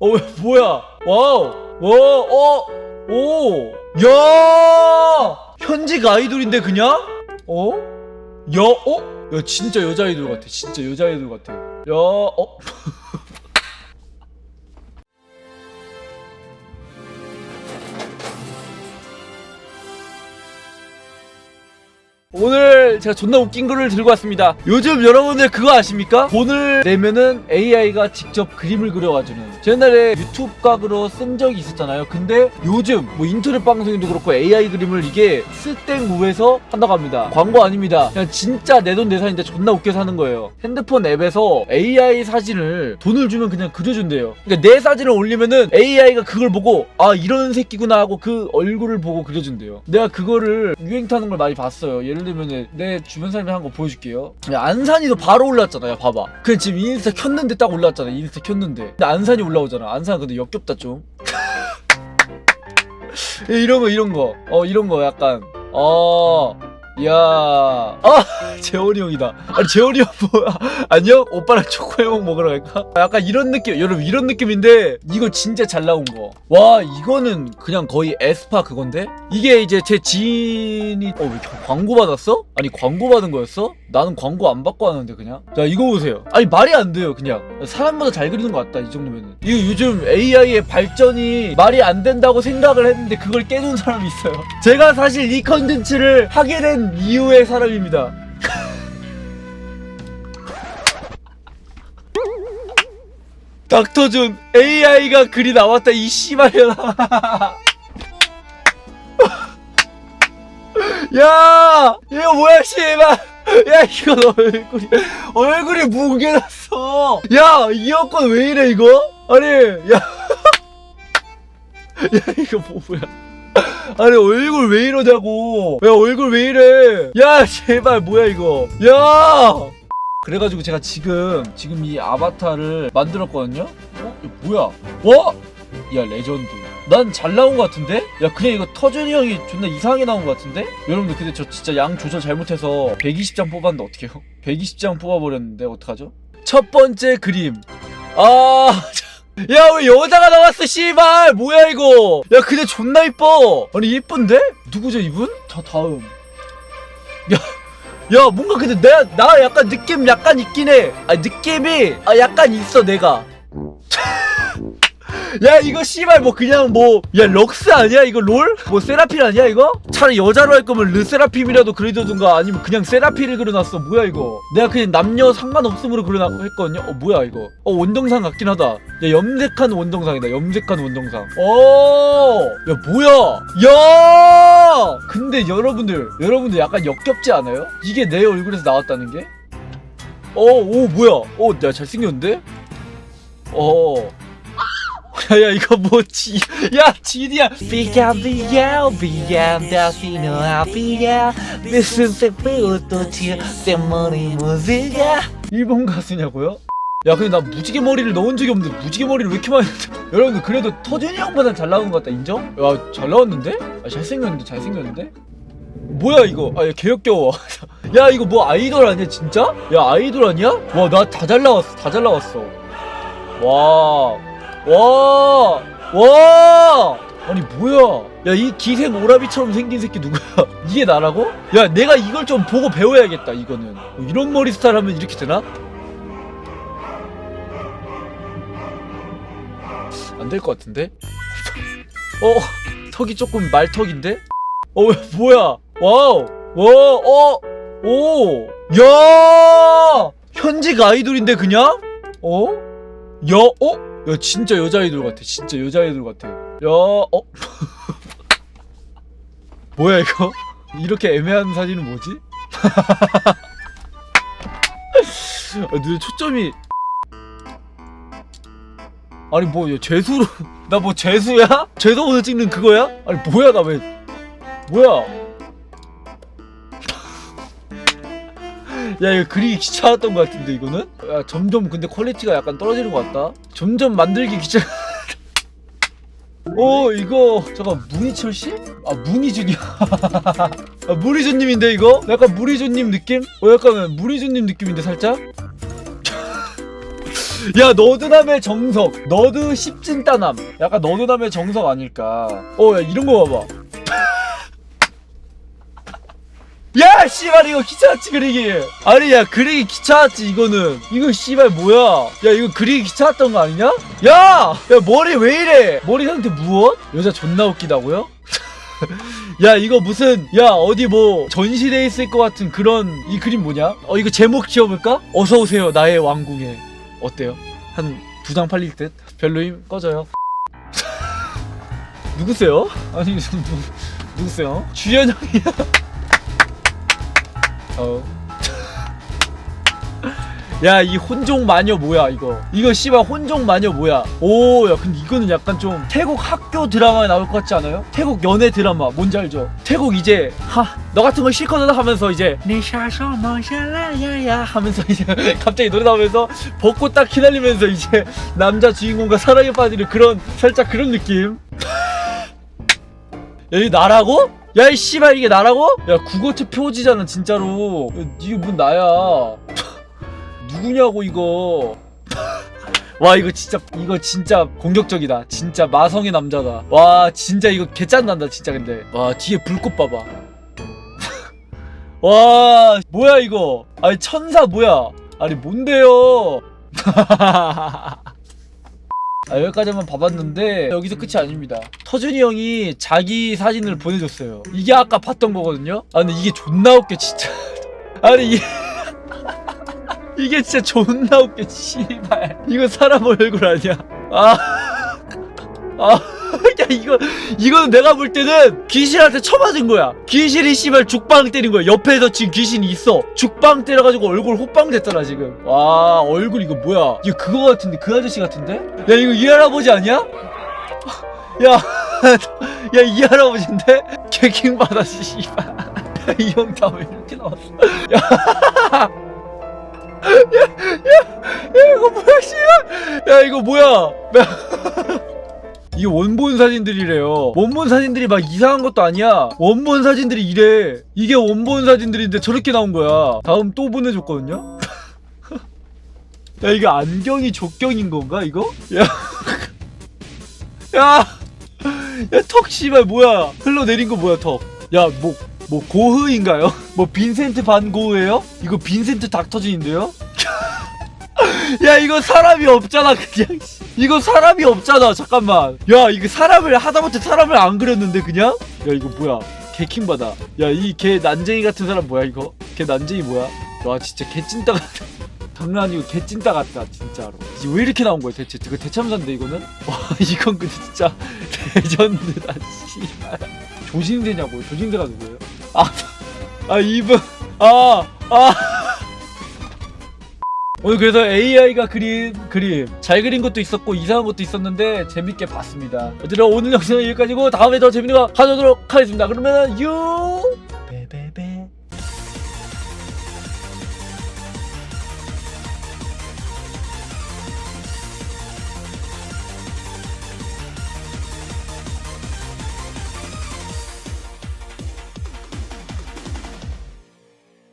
어, 왜, 뭐야? 와우. 와, 어, 오. 야! 현직 아이돌인데, 그냥? 어? 야, 어? 야, 진짜 여자 아이돌 같아. 진짜 여자 아이돌 같아. 야, 어? 오늘 제가 존나 웃긴 거를 들고 왔습니다. 요즘 여러분들 그거 아십니까? 돈을 내면은 AI가 직접 그림을 그려가주는. 제 옛날에 유튜브 각으로 쓴 적이 있었잖아요. 근데 요즘 뭐 인터넷 방송에도 그렇고 AI 그림을 이게 스땡우에서 한다고 합니다. 광고 아닙니다. 그냥 진짜 내 돈 내산인데 존나 웃겨서 하는 거예요. 핸드폰 앱에서 AI 사진을 돈을 주면 그냥 그려준대요. 그러니까 내 사진을 올리면은 AI가 그걸 보고 아 이런 새끼구나 하고 그 얼굴을 보고 그려준대요. 내가 그거를 유행 타는 걸 많이 봤어요. 예를 들면 내 주변 사람이 한 거 보여줄게요. 야, 안산이도 바로 올랐잖아요. 봐봐. 그 지금 인스타 켰는데 딱 올랐잖아. 인스타 켰는데. 근데 안산이 올라오잖아. 안산 근데 역겹다 좀. 이런 거 이런 거. 어 이런 거 약간 어. 야, 아, 재원이 형이다. 아니, 재원이 형 뭐야? 안녕? 오빠랑 초코해먹 먹으러 갈까? 약간 이런 느낌, 여러분, 이런 느낌인데, 이거 진짜 잘 나온 거. 와, 이거는 그냥 거의 에스파 그건데? 이게 이제 제 지인이, 어, 왜 광고 받았어? 아니, 광고 받은 거였어? 나는 광고 안 받고 하는데, 그냥? 자, 이거 보세요. 아니, 말이 안 돼요, 그냥. 사람보다 잘 그리는 것 같다, 이 정도면은. 이거 요즘 AI의 발전이 말이 안 된다고 생각을 했는데, 그걸 깨준 사람이 있어요. 제가 사실 이 컨텐츠를 하게 된 이유의 사람입니다. 닥터준 AI가 글이 나왔다 이 씨발이야. 야, 이거 뭐야 씨발. 야 이거 너 얼굴이 얼굴이 뭉개졌어. 야 이어폰 왜 이래 이거? 아니 야. 야 이거 뭐야? 아니 얼굴 왜 이러냐고 야 얼굴 왜 이래 야 제발 뭐야 이거 야 그래가지고 제가 지금 지금 이 아바타를 만들었거든요 어? 이거 뭐야 와? 야 레전드 난 잘 나온 것 같은데? 야 그냥 이거 터준이 형이 존나 이상하게 나온 것 같은데? 여러분들 근데 저 진짜 양 조절 잘못해서 120장 뽑았는데 어떡해요? 120장 뽑아버렸는데 어떡하죠? 첫 번째 그림 아 야 왜 여자가 나왔어 씨발! 뭐야 이거? 야 근데 존나 이뻐! 아니 이쁜데? 누구죠 이분? 자 다음. 야 야 뭔가 근데 내가 나 약간 느낌 약간 있긴 해아 느낌이 아 약간 있어 내가 야 이거 씨발 뭐 그냥 뭐 야 럭스 아니야? 이거 롤? 뭐 세라필 아니야 이거? 차라리 여자로 할 거면 르세라핌이라도 그려두든가 아니면 그냥 세라필을 그려놨어. 뭐야 이거? 내가 그냥 남녀 상관없음으로 그려놨 했거든요? 어 뭐야 이거? 어 원정상 같긴 하다. 야 염색한 원정상이다. 염색한 원정상. 어야 뭐야? 야! 근데 여러분들 여러분들 약간 역겹지 않아요? 이게 내 얼굴에서 나왔다는 게? 어오 뭐야? 어야 잘생겼는데? 어 야야 이거 뭐지? 야 지디야. Fica Biel, Biel, Delfino, Biel, Listen to Pluto, Demoni Musica. 일본 가수냐고요? 야 근데 나 무지개 머리를 넣은 적이 없는데 무지개 머리를 왜 이렇게 많이 넣었지? 여러분들 그래도 터준이 형보다 잘 나온 것 같다 인정? 야 잘 나왔는데? 아, 잘생겼는데 잘생겼는데? 뭐야 이거 아야 개역겨워 야 이거 뭐 아이돌 아니야 진짜? 야 아이돌 아니야? 와 나 다 잘 나왔어 다 잘 나왔어 와 와! 와! 아니 뭐야? 야 이 기생 오라비처럼 생긴 새끼 누구야? 이게 나라고? 야 내가 이걸 좀 보고 배워야겠다 이거는 뭐 이런 머리 스타일 하면 이렇게 되나? 안 될 것 같은데? 어 턱이 조금 말턱인데? 어 왜, 뭐야? 와우 와어 오! 야! 현직 아이돌인데 그냥? 어? 야 어? 야 진짜 여자 아이돌 같아 진짜 여자 아이돌 같아 야 어? 뭐야 이거? 이렇게 애매한 사진은 뭐지? 아, 눈에 초점이 아니 뭐얘 재수로 나 뭐 재수야? 재수 오늘 찍는 그거야? 아니 뭐야 나 왜 뭐야 야 이거 그리기 귀찮았던 것 같은데 이거는? 야 점점 근데 퀄리티가 약간 떨어지는 것 같다 점점 만들기 귀찮 어 이거 잠깐 문희철 씨? 아 문희준이야 아 무리준님인데 이거? 약간 무리준님 느낌? 어 약간 무리준님 느낌인데 살짝? 야 너드남의 정석 너드 십진따남 약간 너드남의 정석 아닐까 어야 이런 거 봐봐 야 씨발 이거 귀찮았지 그리기 아니 야 그리기 귀찮았지 이거는 이거 씨발 뭐야 야 이거 그리기 귀찮았던 거 아니냐 야! 야 머리 왜 이래 머리 상태 무엇? 여자 존나 웃기다고요? 야 이거 무슨 야 어디 뭐 전시돼 있을 것 같은 그런 이 그림 뭐냐? 어 이거 제목 지어볼까? 어서 오세요 나의 왕궁에 어때요? 한 두 장 팔릴 듯? 별로임 꺼져요 누구세요? 아니 무슨 누 누구세요? 주연 형이야 어. 야, 이 혼종 마녀 뭐야, 이거? 이거 씨발 혼종 마녀 뭐야? 오, 야, 근데 이거는 약간 좀 태국 학교 드라마에 나올 것 같지 않아요? 태국 연애 드라마, 뭔지 알죠? 태국 이제, 하, 너 같은 거 싫거든 하면서 이제, 머샬라야야 하면서 이제 갑자기 노래 나오면서 벚꽃 딱 휘날리면서 이제 남자 주인공과 사랑에 빠지는 그런, 살짝 그런 느낌. 야, 이게 나라고? 야, 이 씨발, 이게 나라고? 야, 국어체 표지잖아, 진짜로. 야, 이게 뭔 나야. 누구냐고, 이거. 와, 이거 진짜, 이거 진짜 공격적이다. 진짜 마성의 남자다. 와, 진짜 이거 개짠난다, 진짜, 근데. 와, 뒤에 불꽃 봐봐. 와, 뭐야, 이거. 아니, 천사 뭐야. 아니, 뭔데요. 아, 여기까지만 봐봤는데 여기서 끝이 아닙니다. 터준이 형이 자기 사진을 보내줬어요. 이게 아까 봤던 거거든요. 아 근데 이게 존나 웃겨 진짜. 아니 이 이게 진짜 존나 웃겨 씨발. 이거 사람 얼굴 아니야? 아. 아. 야 이거 이거는 내가 볼 때는 귀신한테 쳐맞은 거야. 귀신이 씨발 죽방 때린 거야. 옆에서 지금 귀신이 있어. 죽방 때려가지고 얼굴 호빵 됐잖아 지금. 와 얼굴 이거 뭐야? 이거 그거 같은데 그 아저씨 같은데? 야 이거 이 할아버지 아니야? 야, 야 이 할아버지인데? 개킹 받아 씨발. 이형 다 왜 이렇게 나왔어? 야, 야, 야, 야 이거 뭐야 씨발? 야 이거 뭐야? 이게 원본 사진들이래요. 원본 사진들이 막 이상한 것도 아니야. 원본 사진들이 이래. 이게 원본 사진들인데 저렇게 나온 거야. 다음 또 보내줬거든요. 야 이게 안경이 족경인 건가 이거? 야, 야, 야 턱 씨발 뭐야? 흘러내린 거 뭐야 턱? 야 뭐 뭐 고흐인가요? 뭐 빈센트 반 고흐예요? 이거 빈센트 닥터진인데요? 야 이거 사람이 없잖아 그냥 씨. 이거 사람이 없잖아 잠깐만. 야 이거 사람을 하다못해 사람을 안 그렸는데 그냥? 야 이거 뭐야? 개킹받아. 야 이 개 난쟁이 같은 사람 뭐야 이거? 개 난쟁이 뭐야? 와 진짜 개 찐따 같다 장난 아니고 개 찐따 같다 진짜로. 왜 이렇게 나온 거야 대체? 이거 대참사인데 이거는? 와 이건 근데 진짜 레전드다 씨발. 조신세냐고 조신세가 누구예요? 아 아 이분. 아아 오늘 그래서 AI가 그린 그림 잘 그린 것도 있었고 이상한 것도 있었는데 재밌게 봤습니다. 어쨌든 오늘 영상은 여기까지고 다음에 더 재밌는 거 가져오도록 하겠습니다. 그러면 유